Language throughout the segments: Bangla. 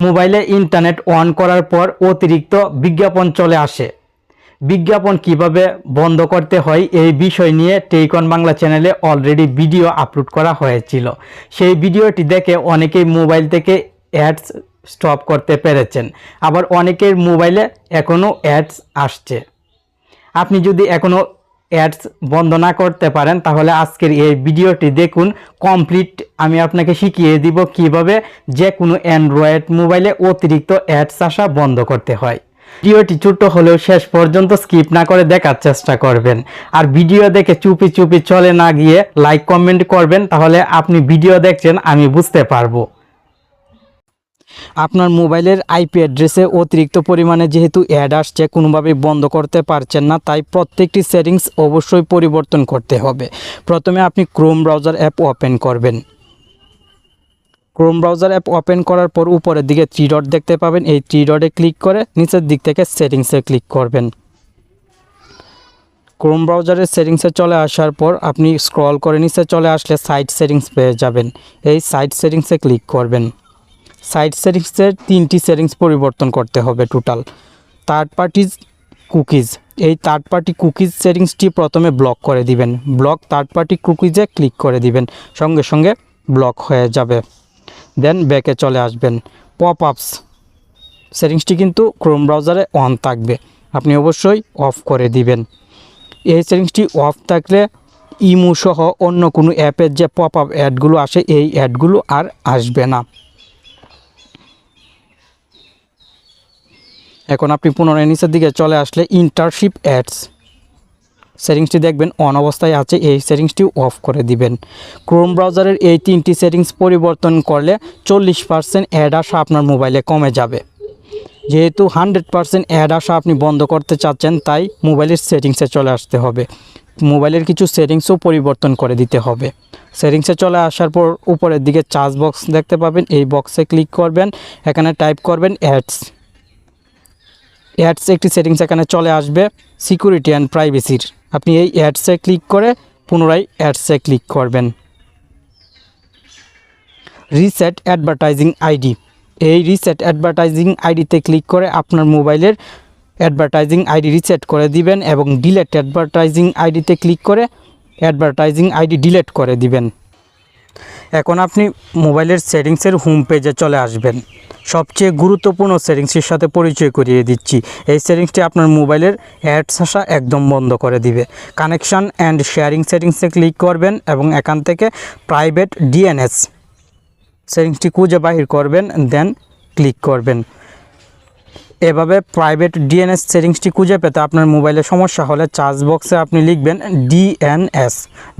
মোবাইলে ইন্টারনেট অন করার পর অতিরিক্ত বিজ্ঞাপন চলে আসে। বিজ্ঞাপন কীভাবে বন্ধ করতে হয় এই বিষয় নিয়ে টেইকন বাংলা চ্যানেলে অলরেডি ভিডিও আপলোড করা হয়েছিল। সেই ভিডিওটি দেখে অনেকেই মোবাইল থেকে অ্যাডস স্টপ করতে পেরেছেন। আবার অনেকের মোবাইলে এখনও অ্যাডস আসছে। আপনি যদি এখনও অ্যাডস বন্ধ না করতে পারেন, তাহলে আজকের এই ভিডিওটি দেখুন। কমপ্লিট আমি আপনাকে শিখিয়ে দিব কীভাবে যে কোনো অ্যান্ড্রয়েড মোবাইলে অতিরিক্ত অ্যাডস আসা বন্ধ করতে হয়। ভিডিওটি ছোট্ট হলেও শেষ পর্যন্ত স্কিপ না করে দেখার চেষ্টা করবেন। আর ভিডিও দেখে চুপি চুপি চলে না গিয়ে লাইক কমেন্ট করবেন, তাহলে আপনি ভিডিও দেখছেন, আমি বুঝতে পারব। আপনার মোবাইলের আইপি অ্যাড্রেসে অতিরিক্ত পরিমাণে যেহেতু অ্যাড আসছে, কোনোভাবেই বন্ধ করতে পারছেন না, তাই প্রত্যেকটি সেটিংস অবশ্যই পরিবর্তন করতে হবে। প্রথমে আপনি ক্রোম ব্রাউজার অ্যাপ ওপেন করবেন। ক্রোম ব্রাউজার অ্যাপ ওপেন করার পর উপরের দিকে থ্রি ডট দেখতে পাবেন। এই থ্রি ডটে ক্লিক করে নিচের দিক থেকে সেটিংসে ক্লিক করবেন। ক্রোম ব্রাউজারের সেটিংসে চলে আসার পর আপনি স্ক্রল করে নিচে চলে আসলে সাইট সেটিংস পেয়ে যাবেন। এই সাইট সেটিংসে ক্লিক করবেন। সাইট সেটিংসের তিনটি সেটিংস পরিবর্তন করতে হবে টোটাল থার্ড পার্টিজ কুকিজ এই থার্ড পার্টি কুকিজ সেটিংসটি প্রথমে ব্লক করে দিবেন। ব্লক থার্ড পার্টি কুকিজে ক্লিক করে দিবেন। সঙ্গে সঙ্গে ব্লক হয়ে যাবে। দেন ব্যাকে চলে আসবেন। পপ আপস সেটিংসটি কিন্তু ক্রোম ব্রাউজারে অন থাকবে। আপনি অবশ্যই অফ করে দিবেন। এই সেটিংসটি অফ থাকলে ইমু সহ অন্য কোনো অ্যাপের যে পপ আপ অ্যাডগুলো আসে, এই অ্যাডগুলো আর আসবে না। এখন আপনি পুনরায় নিচের দিকে চলে আসলে ইন্টারশিপ অ্যাডস সেটিংসটি দেখবেন অন অবস্থায় আছে, এই সেটিংসটি অফ করে দিবেন। ক্রোম ব্রাউজারের এই তিনটি সেটিংস পরিবর্তন করলে চল্লিশ পার্সেন্ট অ্যাড আসা আপনার মোবাইলে কমে যাবে। যেহেতু হান্ড্রেড পার্সেন্ট অ্যাড আসা আপনি বন্ধ করতে চাচ্ছেন, তাই মোবাইলের সেটিংসে চলে আসতে হবে। মোবাইলের কিছু সেটিংসও পরিবর্তন করে দিতে হবে। সেটিংসে চলে আসার পর উপরের দিকে চার্জ বক্স দেখতে পাবেন, এই বক্সে ক্লিক করবেন, এখানে টাইপ করবেন অ্যাডস অ্যাডস একটি সেটিংস এখানে চলে আসবে, সিকিউরিটি অ্যান্ড প্রাইভেসির। আপনি এই অ্যাডসে ক্লিক করে পুনরায় অ্যাডসে ক্লিক করবেন। Reset advertising ID. এই রিসেট অ্যাডভার্টাইজিং আইডিতে ক্লিক করে আপনার মোবাইলের অ্যাডভার্টাইজিং আইডি রিসেট করে দিবেন এবং ডিলেট অ্যাডভার্টাইজিং আইডিতে ক্লিক করে অ্যাডভার্টাইজিং আইডি ডিলেট করে দিবেন। এখন আপনি মোবাইলের সেটিংসের হোম পেজে চলে আসবেন। সবচেয়ে গুরুত্বপূর্ণ সেটিংসের সাথে পরিচয় করিয়ে দিচ্ছি। এই সেটিংসটি আপনার মোবাইলের অ্যাডস আসা একদম বন্ধ করে দিবে। কানেকশান অ্যান্ড শেয়ারিং সেটিংসে ক্লিক করবেন এবং এখান থেকে প্রাইভেট ডিএনএস সেটিংসটি খুঁজে বাহির করবেন দেন ক্লিক করবেন। এভাবে প্রাইভেট ডিএনএস সেটিংসটি খুঁজে পেতে আপনার মোবাইলে সমস্যা হলে চার্জ বক্সে আপনি লিখবেন ডিএনএস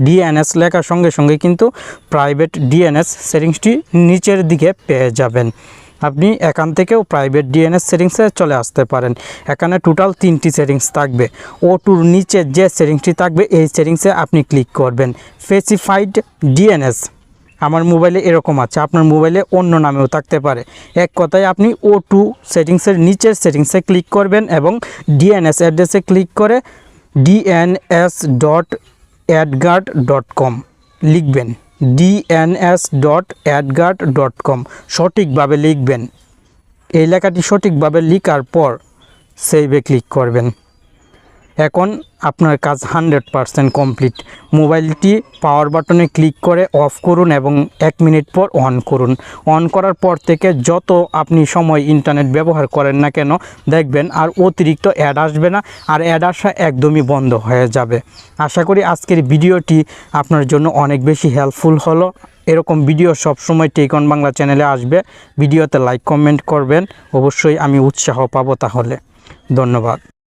ডিএনএস লেখার সঙ্গে সঙ্গে কিন্তু প্রাইভেট ডিএনএস সেটিংসটি নিচের দিকে পেয়ে যাবেন। আপনি এখান থেকেও প্রাইভেট ডিএনএস সেটিংসে চলে আসতে পারেন। এখানে টোটাল তিনটি সেটিংস থাকবে। ও টুর নিচে যে সেটিংসটি থাকবে, এই সেটিংসে আপনি ক্লিক করবেন। স্পেসিফাইড ডিএনএস আমার মোবাইলে এরকম আছে, আপনার মোবাইলে অন্য নামেও থাকতে পারে। এক কথায় আপনি ও টু সেটিংসের নিচের সেটিংসে ক্লিক করবেন এবং ডিএনএস অ্যাড্রেসে ক্লিক করে DNS dot AdGuard dot com লিখবেন DNS dot AdGuard dot com সঠিকভাবে লিখবেন। এই লেখাটি সঠিকভাবে লিখার পর সেভে ক্লিক করবেন। এখন আপনার কাজ হান্ড্রেড পারসেন্ট কমপ্লিট। মোবাইলটি পাওয়ার বাটনে ক্লিক করে অফ করুন এবং এক মিনিট পর অন করুন। অন করার পর থেকে যত আপনি সময় ইন্টারনেট ব্যবহার করেন না কেন, দেখবেন আর অতিরিক্ত অ্যাড আসবে না আর অ্যাড আসা একদমই বন্ধ হয়ে যাবে। আশা করি আজকের ভিডিওটি আপনার জন্য অনেক বেশি হেল্পফুল হলো। এরকম ভিডিও সবসময় টেকন বাংলা চ্যানেলে আসবে। ভিডিওতে লাইক, কমেন্ট করবেন। অবশ্যই আমি উৎসাহ পাবো তাহলে। ধন্যবাদ।